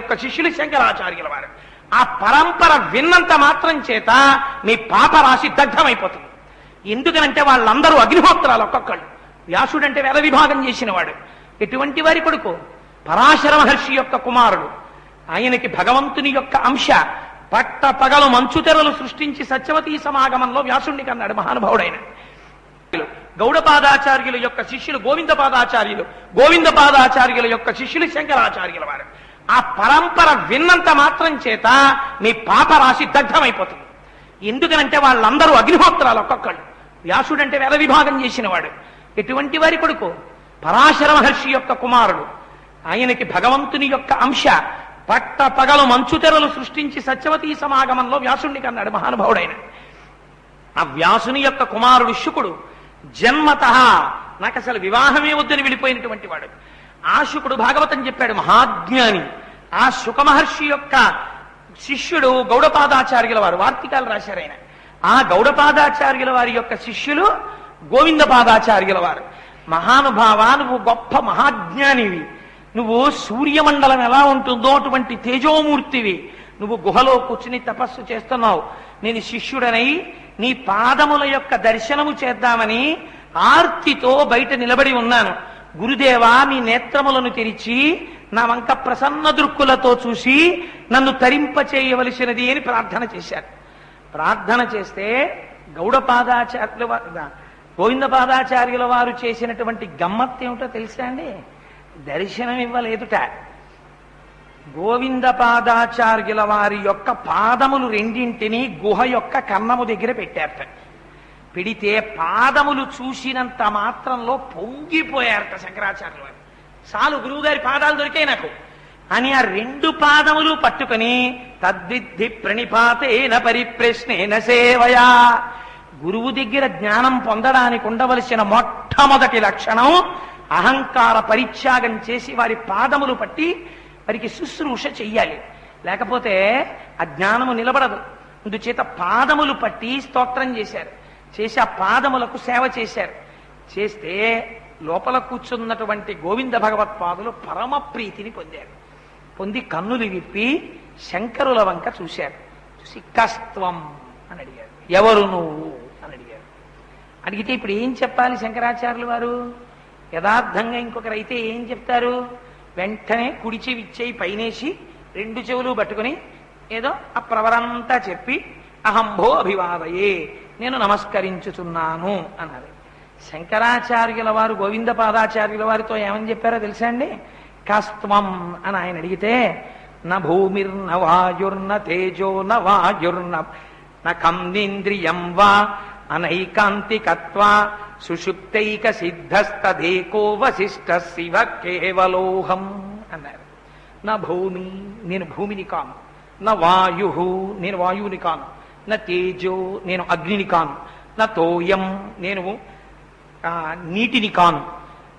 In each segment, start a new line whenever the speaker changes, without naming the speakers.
యొక్క శిష్యులు శంకరాచార్యుల వారు. ఆ పరంపర విన్నంత మాత్రం చేత మీ పాప రాశి దగ్ధమైపోతుంది. ఎందుకనంటే వాళ్ళందరూ అగ్నిహోత్రాలు ఒక్కొక్కళ్ళు. వ్యాసుడంటే వేద విభాగం చేసిన వాడు ఎటువంటి వారి కొడుకు పరాశర మహర్షి యొక్క కుమారుడు. ఆయనకి భగవంతుని యొక్క అంశ పట్ట పగలు మంచు తెరలు సృష్టించి సత్యవతీ సమాగమంలో వ్యాసుడిని కన్నాడు మహానుభావుడైన. గౌడపాదాచార్యుల యొక్క శిష్యులు గోవిందపాదాచార్యులు గోవిందపాదాచార్యుల యొక్క శిష్యులు శంకరాచార్యుల వారు. ఆ పరంపర విన్నంత మాత్రం చేత మీ పాప రాశి దగ్ధమైపోతుంది. ఎందుకనంటే వాళ్ళందరూ అగ్నిహోత్రాలు ఒక్కొక్కళ్ళు. వ్యాసుడంటే వేద విభాగం చేసిన వాడు ఎటువంటి వారి కొడుకు పరాశర మహర్షి యొక్క కుమారుడు. ఆయనకి భగవంతుని యొక్క అంశ పట్ట పగలు మంచు తెరలు సృష్టించి సత్యవతీ సమాగమంలో వ్యాసుడిని కన్నాడు మహానుభావుడైన. ఆ వ్యాసుని యొక్క కుమారుడు శుకుడు జన్మత నాకు అసలు వివాహమే వద్దని వెళ్ళిపోయినటువంటి వాడు. ఆ శుకుడు భాగవతం చెప్పాడు మహాజ్ఞాని. ఆ శుక మహర్షి యొక్క శిష్యుడు గౌడపాదాచార్యుల వారు వార్తికాలు రాశారు ఆయన. ఆ గౌడపాదాచార్యుల వారి యొక్క శిష్యులు గోవిందపాదాచార్యుల వారు. మహానుభావ నువ్వు గొప్ప మహాజ్ఞానివి. నువ్వు సూర్యమండలం ఎలా ఉంటుందో అటువంటి తేజోమూర్తివి. నువ్వు గుహలో కూర్చుని తపస్సు చేస్తున్నావు. నేను శిష్యుడనై నీ పాదముల యొక్క దర్శనము చేద్దామని ఆర్తితో బయట నిలబడి ఉన్నాను. గురుదేవా మీ నేత్రములను తెరిచి నా వంక ప్రసన్న దృక్కులతో చూసి నన్ను తరింప చేయవలసినది అని ప్రార్థన చేశారు. ప్రార్థన చేస్తే గౌడపాదాచార్యుల వారు గోవిందపాదాచార్యుల వారు చేసినటువంటి గమ్మత్తు ఏమిటో తెలుసా అండి? దర్శనం ఇవ్వలేదుట. గోవిందపాదాచార్యుల వారి యొక్క పాదములు రెండింటినీ గుహ యొక్క కన్నము దగ్గర పెట్టారట. పెడితే పాదములు చూసినంత మాత్రంలో పొంగిపోయారట శంకరాచార్యుల వారు. చాలు గురువుగారి పాదాలు దొరికాయి నాకు. అని ఆ రెండు పాదములు పట్టుకొని తద్విద్ధి ప్రణిపాతేన పరిప్రశ్నేన సేవయా. గురువు దగ్గర జ్ఞానం పొందడానికి ఉండవలసిన మొట్టమొదటి లక్షణం అహంకార పరిత్యాగం చేసి వారి పాదములు పట్టి వారికి శుశ్రూష చెయ్యాలి. లేకపోతే ఆ జ్ఞానము నిలబడదు. అందుచేత పాదములు పట్టి స్తోత్రం చేశారు. చేసి ఆ పాదములకు సేవ చేశారు. చేస్తే లోపల కూర్చున్నటువంటి గోవింద భగవత్పాదులు పరమ ప్రీతిని పొందారు. పొంది కన్నులు విప్పి శంకరుల వంక చూశారు. చూసి కస్త్వం అని అడిగారు. ఎవరు నువ్వు అని అడిగారు. అడిగితే ఇప్పుడు ఏం చెప్పాలి శంకరాచార్యులు వారు? యథార్థంగా ఇంకొకరు అయితే ఏం చెప్తారు? వెంటనే కుడిచి విచ్చేయి పైనేసి రెండు చెవులు పట్టుకుని ఏదో ఆ ప్రవరంతా చెప్పి అహంభో అభివాదయే నేను నమస్కరించుచున్నాను అన్నారు. శంకరాచార్యుల వారు గోవింద పాదాచార్యుల వారితో ఏమని చెప్పారో తెలుసా అండి? కస్త్వం అని ఆయన అడిగితే న భూమిర్న వాయుర్న తేజో న వాయుర్న న కందింద్రియం వా అనైకాంతికత్వ సుషుప్తైక సిద్ధస్తదేకో వశిష్ట శివ కేవలోహం అన్నారు. నా భూమి నేను భూమిని కాను. నా వాయు నేను వాయువుని కాను. నా తేజో నేను అగ్నిని కాను. నా తోయం నేను నీటిని కాను.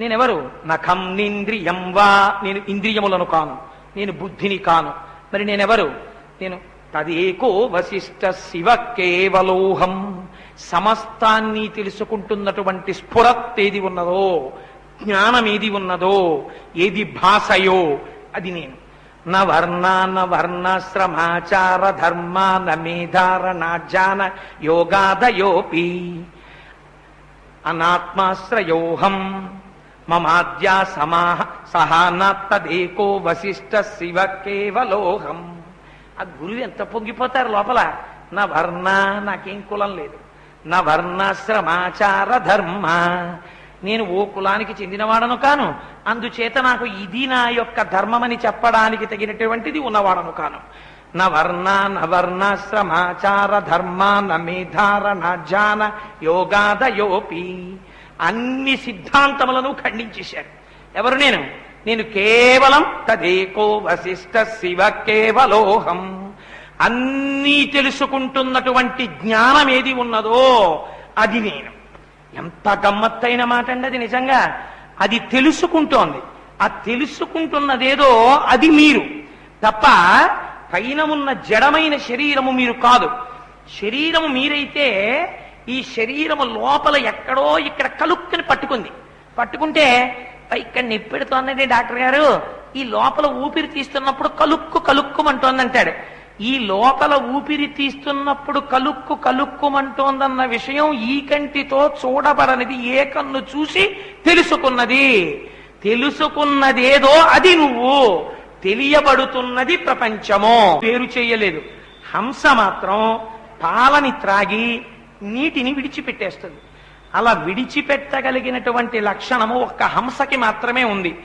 నేనెవరు? నఖం నింద్రియం వా నేను ఇంద్రియములను కాను. నేను బుద్ధిని కాను. మరి నేనెవరు? నేను తదేకో వశిష్ట శివ కేవలోహం. సమస్తాన్ని తెలుసుకుంటున్నటువంటి స్ఫురత్ ఏది ఉన్నదో జ్ఞానం ఏది ఉన్నదో ఏది భాషయో అది నేను. న వర్ణ న వర్ణశ్రమాచార ధర్మ న జ్ఞాన యోగాదయోపి. అనాత్మాశ్రయోహం. మమాద్యా సమాహ సహానాత్తదేకో వశిష్ట శివ కేవలోహం. ఆ గురువు ఎంత పొంగిపోతారు లోపల? నా వర్ణ నాకేం కులం లేదు. నా వర్ణాశ్రమాచార ధర్మ. నేను ఓ కులానికి చెందినవాడను కాను. అందుచేత నాకు ఇది నా యొక్క ధర్మమని చెప్పడానికి తగినటువంటిది ఉన్నవాడను కాను. నవర్ణ వర్ణ న వర్ణాశ్రమాచార మేధారణ జాన యోగాదయోపి. అన్ని సిద్ధాంతములను ఖండించేశారు. ఎవరు నేను? నేను కేవలం తదేకో వశిష్ట శివ కేవలోహం. అన్నీ తెలుసుకుంటున్నటువంటి జ్ఞానం ఏది ఉన్నదో అది నేను. ఎంత గమ్మత్తైన మాట అండి అది నిజంగా. అది తెలుసుకుంటోంది. ఆ తెలుసుకుంటున్నదేదో అది మీరు. తప్ప పైన ఉన్న జడమైన శరీరము మీరు కాదు. శరీరము మీరైతే ఈ శరీరము లోపల ఎక్కడో ఇక్కడ కలుక్కుని పట్టుకుంది. పట్టుకుంటే ఇక్కడ నిప్పెడుతోందండి డాక్టర్ గారు. ఈ లోపల ఊపిరి తీస్తున్నప్పుడు కలుక్కు కలుక్కుమంటోందంటాడు. ఈ లోపల ఊపిరి తీస్తున్నప్పుడు కలుక్కు కలుక్కుమంటోందన్న విషయం ఈ కంటితో చూడబడనిది. ఏ కన్ను చూసి తెలుసుకున్నది. తెలుసుకున్నదేదో అది నువ్వు. తెలియబడుతున్నది ప్రపంచమో. పేరు చేయలేదు. హంస మాత్రం పాలని త్రాగి నీటిని విడిచిపెట్టేస్తుంది. అలా విడిచిపెట్టగలిగినటువంటి లక్షణము ఒక్క హంసకి మాత్రమే ఉంది.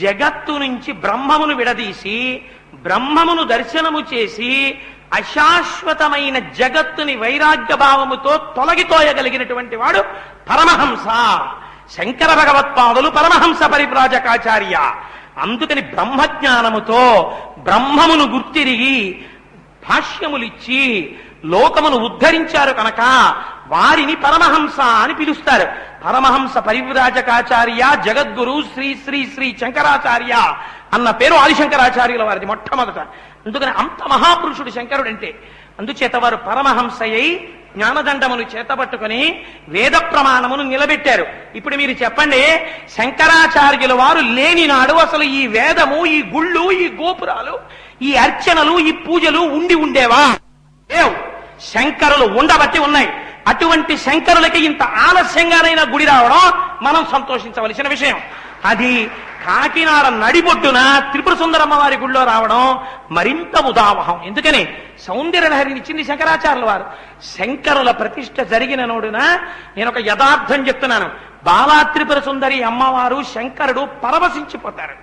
జగత్తు నుంచి బ్రహ్మమును విడదీసి బ్రహ్మమును దర్శనము చేసి అశాశ్వతమైన జగత్తుని వైరాగ్య భావముతో తొలగితోయగలిగినటువంటి వాడు పరమహంస. శంకర భగవత్పాదులు పరమహంస పరిప్రాజకాచార్య అందుకని బ్రహ్మజ్ఞానముతో బ్రహ్మమును గుర్తిరిగి భాష్యములిచ్చి లోకమును ఉద్ధరించారు కనుక వారిని పరమహంస అని పిలుస్తారు. పరమహంస పరివ్రాజకాచార్య జగద్గురు శ్రీ శ్రీ శ్రీ శంకరాచార్య అన్న పేరు ఆదిశంకరాచార్యుల వారిది మొట్టమొదట. అందుకని అంత మహాపురుషుడు శంకరుడు అంటే అందుచేత వారు పరమహంసయ్యి జ్ఞానదండమును చేతబట్టుకుని వేద ప్రమాణమును నిలబెట్టారు. ఇప్పుడు మీరు చెప్పండి శంకరాచార్యుల వారు లేని నాడు అసలు ఈ వేదము ఈ గుళ్ళు ఈ గోపురాలు ఈ అర్చనలు ఈ పూజలు ఉండి ఉండేవా? లేవు. శంకరులు ఉండబట్టి ఉన్నాయి. అటువంటి శంకరులకి ఇంత ఆలస్యంగానైనా గుడి రావడం మనం సంతోషించవలసిన విషయం. అది కాకినాడ నడిబొడ్డున త్రిపుర సుందరమ్మ వారి గుళ్ళో రావడం మరింత ఉదావహం ఎందుకని? సౌందర్యలహరినిచ్చింది శంకరాచార్యుల వారు. శంకరుల ప్రతిష్ట జరిగిన నోడున నేను ఒక యథార్థం చెప్తున్నాను. బాలాత్రిపుర సుందరి అమ్మవారు శంకరుడు పరవశించిపోతారు.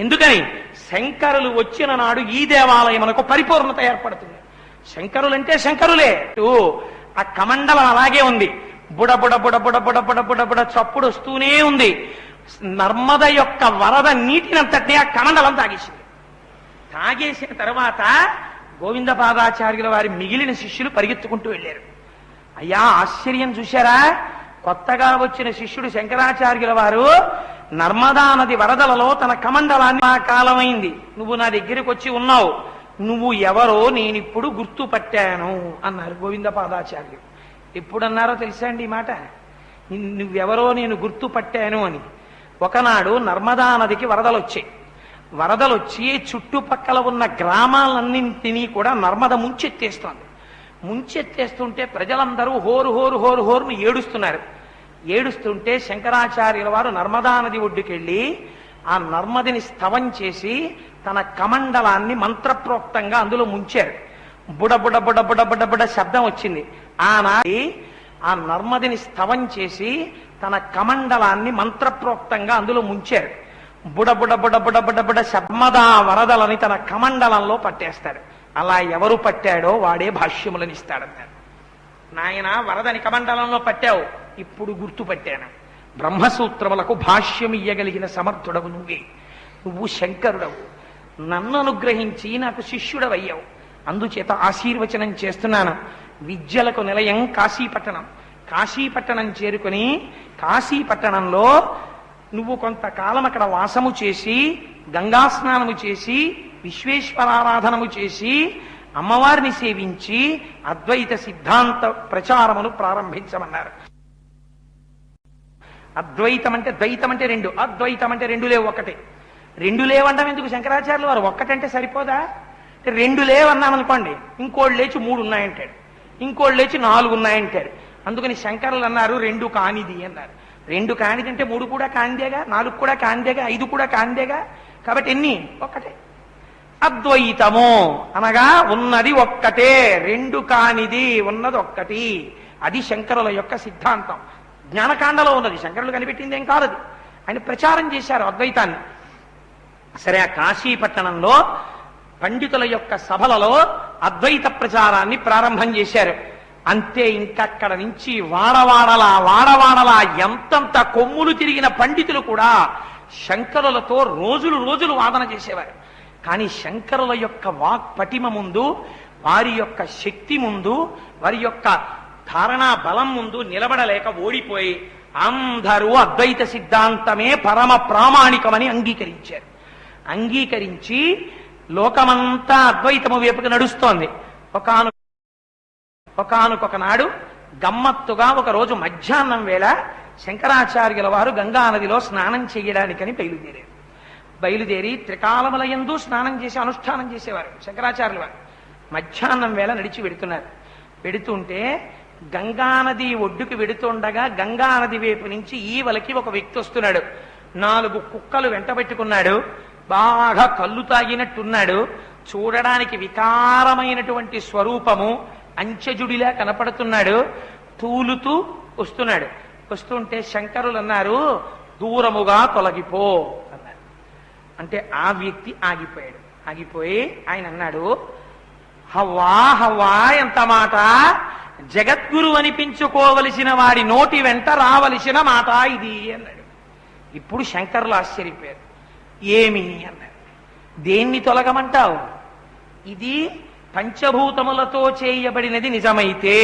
ఎందుకని? శంకరులు వచ్చిన నాడు ఈ దేవాలయమునకు పరిపూర్ణత ఏర్పడుతుంది. శంకరులంటే శంకరులే. ఆ కమండలం అలాగే ఉంది. బుడబుడ బుడ బుడ బుడ చప్పుడు వస్తూనే ఉంది. నర్మద యొక్క వరద నీటినంతటి ఆ కమండలం తాగేసింది. తాగేసిన తర్వాత గోవింద పాదాచార్యుల వారి మిగిలిన శిష్యులు పరిగెత్తుకుంటూ వెళ్ళారు. అయ్యా ఆశ్చర్యం చూశారా? కొత్తగా వచ్చిన శిష్యుడు శంకరాచార్యుల వారు నర్మదా నది వరదలలో తన కమండలాన్ని ఆ కాలమైంది. నువ్వు నా దగ్గరికి వచ్చి ఉన్నావు. నువ్వు ఎవరో నేనిప్పుడు గుర్తుపట్టాను అన్నారు గోవింద పాదాచార్యులు ఎప్పుడన్నారో తెలుసా అండి ఈ మాట? నువ్వెవరో నేను గుర్తుపట్టాను అని. ఒకనాడు నర్మదా నదికి వరదలు వచ్చాయి వరదలు వచ్చి చుట్టుపక్కల ఉన్న గ్రామాలన్నింటినీ కూడా నర్మద ముంచెత్తేస్తోంది. ముంచెత్తేస్తుంటే ప్రజలందరూ హోరు హోరు హోరు హోరును ఏడుస్తున్నారు. ఏడుస్తుంటే శంకరాచార్యుల వారు నర్మదా నది ఒడ్డుకెళ్ళి ఆ నర్మదిని స్తవం చేసి తన కమండలాన్ని మంత్రప్రోక్తంగా అందులో ముంచారు. బుడ బుడ బుడ బుడ బుడ బుడ శబ్దం వచ్చింది. ఆనాటి ఆ నర్మదిని స్తవం చేసి తన కమండలాన్ని మంత్రప్రోక్తంగా అందులో ముంచారు. బుడ బుడ బుడ బుడ బుడ బుడ శబ్మదా వరదలని తన కమండలంలో పట్టేస్తాడు. అలా ఎవరు పట్టాడో వాడే భాష్యములనిస్తాడన్నాడు నాయన వరదని కమండలంలో పట్టావు. ఇప్పుడు గుర్తుపట్టాను బ్రహ్మసూత్రములకు భాష్యం ఇయ్యగలిగిన సమర్థుడవు నువ్వే. నువ్వు శంకరుడవు. నన్ను అనుగ్రహించి నాకు శిష్యుడవయ్యావు. అందుచేత ఆశీర్వచనం చేస్తున్నాను. విద్యలకు నిలయం కాశీపట్టణం. కాశీపట్టణం చేరుకొని కాశీపట్టణంలో నువ్వు కొంతకాలం అక్కడ వాసము చేసి గంగా స్నానము చేసి విశ్వేశ్వరారాధనము చేసి అమ్మవారిని సేవించి అద్వైత సిద్ధాంత ప్రచారమును ప్రారంభించమన్నారు. అద్వైతం అంటే ద్వైతం అంటే రెండు అద్వైతం అంటే రెండు లేవు ఒకటే రెండు లేవంటాం ఎందుకు శంకరాచార్యులు వారు? ఒక్కటంటే సరిపోదా? రెండు లేవన్నాం అనుకోండి ఇంకోళ్ళు లేచి మూడు ఉన్నాయంటాడు. ఇంకోళ్ళు లేచి నాలుగు ఉన్నాయంటాడు. అందుకని శంకరులు అన్నారు రెండు కానిది అన్నారు. రెండు కానిదంటే మూడు కూడా కాందేగా నాలుగు కూడా కాందేగా ఐదు కూడా కాందేగా కాబట్టి ఎన్ని? ఒక్కటే. అద్వైతము అనగా ఉన్నది ఒక్కటే. రెండు కానిది ఉన్నది ఒక్కటి. అది శంకరుల యొక్క సిద్ధాంతం. జ్ఞానకాండలో ఉన్నది. శంకరులు కనిపెట్టింది ఏం కాదు ఆయన ప్రచారం చేశారు అద్వైతాన్ని. సరే ఆ కాశీపట్టణంలో పండితుల యొక్క సభలలో అద్వైత ప్రచారాన్ని ప్రారంభం చేశారు. అంతే ఇంకక్కడ నుంచి వాడవాడలా వాడవాడలా ఎంతంత కొమ్ములు తిరిగిన పండితులు కూడా శంకరులతో రోజులు రోజులు వాదన చేసేవారు. కానీ శంకరుల యొక్క వాక్ పటిమ ముందు వారి యొక్క శక్తి ముందు వారి యొక్క ధారణా బలం ముందు నిలబడలేక ఓడిపోయి అందరూ అద్వైత సిద్ధాంతమే పరమ ప్రామాణికమని అంగీకరించారు. అంగీకరించి లోకమంతా అద్వైతము వైపుకి నడుస్తోంది. ఒక ఒకనకొక నాడు గమ్మత్తుగా ఒకరోజు మధ్యాహ్నం వేళ శంకరాచార్యుల వారు గంగా నదిలో స్నానం చేయడానికని బయలుదేరారు. బయలుదేరి త్రికాలములయందు స్నానం చేసి అనుష్ఠానం చేసేవారు శంకరాచార్యుల వారు. మధ్యాహ్నం వేళ నడిచి వెడుతున్నారు. వెడుతుంటే గంగానది ఒడ్డుకి వెడుతుండగా గంగానది వైపు నుంచి ఈవలకి ఒక వ్యక్తి వస్తున్నాడు. నాలుగు కుక్కలు వెంటబెట్టుకున్నాడు బాగా కళ్ళు తాగినట్టున్నాడు. చూడడానికి వికారమైనటువంటి స్వరూపము అంచజుడిలా కనపడుతున్నాడు. తూలుతూ వస్తున్నాడు. వస్తుంటే శంకరులు అన్నారు దూరముగా తొలగిపో అన్నారు. అంటే ఆ వ్యక్తి ఆగిపోయాడు. ఆగిపోయి ఆయన అన్నాడు హవ్వా హవ్వా ఎంత మాట! జగద్గురు అనిపించుకోవలసిన వాడి నోటి వెంట రావలసిన మాట ఇది అన్నాడు. ఇప్పుడు శంకరులు ఆశ్చర్యపోయారు. ఏమి అన్నారు. దేన్ని తొలగమంటావు? ఇది పంచభూతములతో చేయబడినది నిజమైతే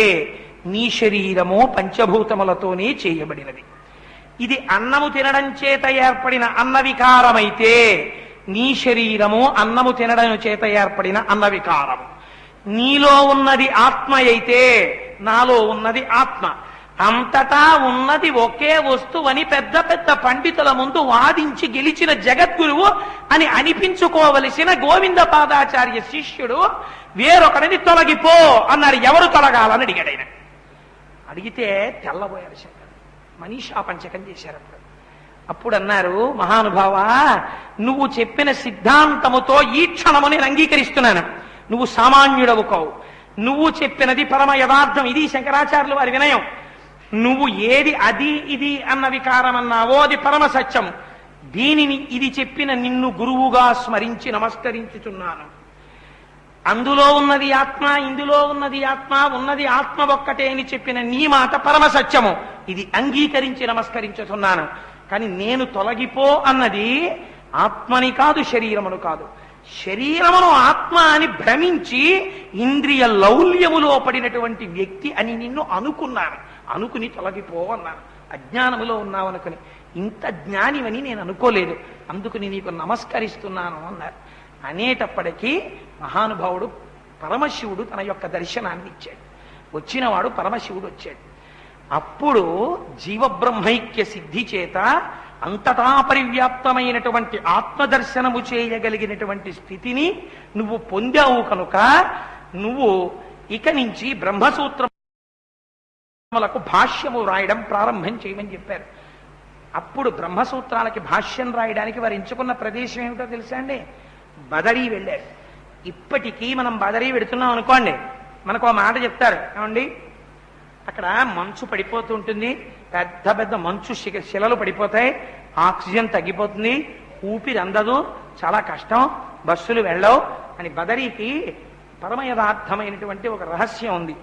నీ శరీరము పంచభూతములతోనే చేయబడినది. ఇది అన్నము తినడం చేత ఏర్పడిన అన్న వికారమైతే నీ శరీరము అన్నము తినడం చేత ఏర్పడిన అన్న వికారము. నీలో ఉన్నది ఆత్మ అయితే నాలో ఉన్నది ఆత్మ. అంతటా ఉన్నది ఒకే వస్తువని పెద్ద పెద్ద పండితుల ముందు వాదించి గెలిచిన జగద్గురువు అని అనిపించుకోవలసిన గోవింద పాదాచార్య శిష్యుడు వేరొకరిని తొలగిపో అన్నారు ఎవరు తొలగాలని అడిగాడు ఆయన. అడిగితే తెల్లబోయారు శంకర్. మనీషా పంచకం చేశారు అప్పుడు. అప్పుడు అన్నారు మహానుభావ నువ్వు చెప్పిన సిద్ధాంతముతో ఈ క్షణము నేను అంగీకరిస్తున్నాను. నువ్వు సామాన్యుడవు కావు నువ్వు చెప్పినది పరమ యథార్థం. ఇది శంకరాచార్యులు వారి వినయం. నువ్వు ఏది అది ఇది అన్న వికారం అన్నావో అది పరమ దీనిని ఇది చెప్పిన నిన్ను గురువుగా స్మరించి నమస్కరించుచున్నాను. అందులో ఉన్నది ఆత్మ ఇందులో ఉన్నది ఆత్మ ఉన్నది ఆత్మ ఒక్కటే అని చెప్పిన నీ మాట పరమ సత్యము ఇది అంగీకరించి నమస్కరించుతున్నాను కానీ నేను తొలగిపో అన్నది ఆత్మని కాదు శరీరమును కాదు. శరీరమును ఆత్మ అని భ్రమించి ఇంద్రియ లౌల్యములో పడినటువంటి వ్యక్తి అని నిన్ను అనుకున్నాను. అనుకుని తొలగిపో అన్నాను అజ్ఞానములో ఉన్నావు అనుకుని ఇంత జ్ఞానివని నేను అనుకోలేదు. అందుకుని నీకు నమస్కరిస్తున్నాను అన్నారు. అనేటప్పటికీ మహానుభావుడు పరమశివుడు తన యొక్క దర్శనాన్ని ఇచ్చాడు. వచ్చినవాడు పరమశివుడు వచ్చాడు. అప్పుడు జీవబ్రహ్మైక్య సిద్ధి చేత అంతటా పరివ్యాప్తమైనటువంటి ఆత్మదర్శనము చేయగలిగినటువంటి స్థితిని నువ్వు పొందావు కనుక నువ్వు ఇక నుంచి బ్రహ్మసూత్రం బ్రహ్మసూత్రములకు భాష్యము రాయడం ప్రారంభం చేయమని చెప్పారు. అప్పుడు బ్రహ్మసూత్రాలకి భాష్యం రాయడానికి వారు ఎంచుకున్న ప్రదేశం ఏమిటో తెలుసా అండి? బదరీ వెళ్ళారు. ఇప్పటికీ మనం బదరీ పెడుతున్నాం అనుకోండి మనకు ఒక మాట చెప్తారు. ఏమండి? అక్కడ మంచు పడిపోతూ ఉంటుంది పెద్ద పెద్ద మంచు శిలలు పడిపోతాయి ఆక్సిజన్ తగ్గిపోతుంది ఊపిరి అందదు చాలా కష్టం బస్సులు వెళ్ళవు అని బదరీకి పరమ యథార్థమైనటువంటి ఒక రహస్యం ఉంది.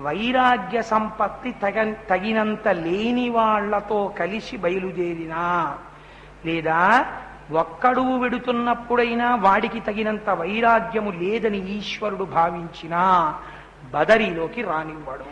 వైరాగ్య సంపత్తి తగ తగినంత లేని వాళ్ళతో కలిసి బయలుదేరినా లేదా ఒక్కడు వెడుతున్నప్పుడైనా వాడికి తగినంత వైరాగ్యము లేదని ఈశ్వరుడు భావించినా బదరీలోకి రానివ్వడు.